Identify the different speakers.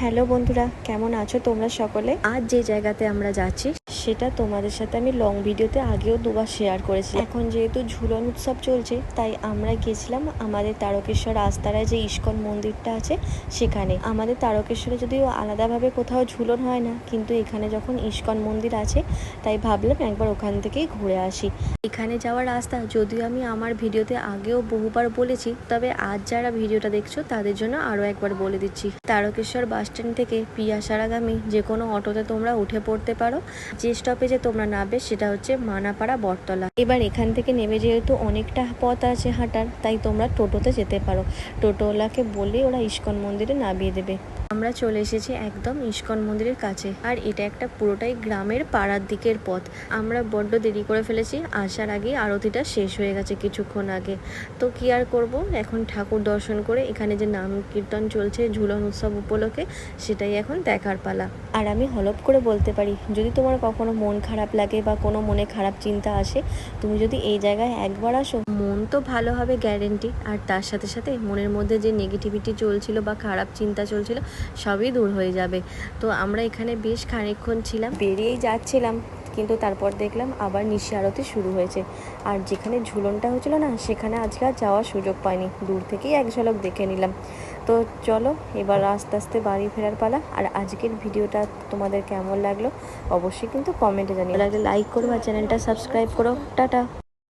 Speaker 1: Hello বন্ধুরা কেমন আছো তোমরা সকলে? আজ যে জায়গাতে আমরা যাচ্ছি সেটা তোমাদের সাথে আমি লং ভিডিওতে আগেও দুবার শেয়ার করেছি। এখন যেহেতু ঝুলন উৎসব চলছে, তাই আমরা গেছিলাম আমাদের তারকেশ্বর রাস্তায় যে ইস্কন মন্দিরটা আছে সেখানে। আমাদের তারকেশ্বরে যদিও আলাদাভাবে কোথাও ঝুলন হয় না, কিন্তু এখানে যখন ইস্কন মন্দির আছে, তাই ভাবলাম একবার ওখান থেকেই ঘুরে আসি। এখানে যাওয়ার রাস্তা যদিও আমি আমার ভিডিওতে আগেও বহুবার বলেছি, তবে আজ যারা ভিডিওটা দেখছ, তাদের জন্য আরও একবার বলে দিচ্ছি। তারকেশ্বর বাস স্ট্যান্ড থেকে পিয়াসারাগামী যে কোনো অটোতে তোমরা উঠে পড়তে পারো। যে স্টপেজে তোমরা নামবে, সেটা হচ্ছে মানাপাড়া, বটতলা। এবার এখান থেকে নেমে যেহেতু অনেকটা পথ আছে হাঁটার, তাই তোমরা টোটোতে যেতে পারো। টোটোওয়ালাকে বললে ওরা ইস্কন মন্দিরে নামিয়ে দেবে। আমরা চলে এসেছি একদম ইস্কন মন্দিরের কাছে। আর এটা একটা পুরোটাই গ্রামের পাড়ার দিকের পথ। আমরা বড্ড দেরি করে ফেলেছি, আসার আগে আরতিটা শেষ হয়ে গেছে কিছুক্ষণ আগে। তো কি আর করব? এখন ঠাকুর দর্শন করে এখানে যে নাম কীর্তন চলছে ঝুলন উৎসব উপলক্ষে, সেটাই এখন দেখার পালা। আর আমি হলপ করে বলতে পারি, যদি তোমার কখনো মন খারাপ লাগে বা কোনো মনে খারাপ চিন্তা আসে, তুমি যদি এই জায়গায় একবার আসো। মন তো ভালো হবে গ্যারেন্টি আর তার সাথে সাথে মনের মধ্যে যে নেগেটিভিটি চলছিল বা খারাপ চিন্তা চলছিল, সবই দূর হয়ে যাবে। তো আমরা এখানে বেশ খানিকক্ষণ ছিলাম, বেরিয়েই যাচ্ছিলাম। কিন্তু তারপর দেখলাম আবার নিশি আরতি শুরু হয়েছে। আর যেখানে ঝুলনটা হয়েছিল না, সেখানে আজকে আর যাওয়ার সুযোগ পাইনি। দূর থেকেই এক ঝলক দেখে নিলাম। তো চলো, এবার আস্তে আস্তে বাড়ি ফেরার পালা। আর আজকের ভিডিওটা তোমাদের কেমন লাগল, অবশ্যই কিন্তু কমেন্টে জানিয়ে লাইক করো আর চ্যানেলটা সাবস্ক্রাইব করো। টাটা।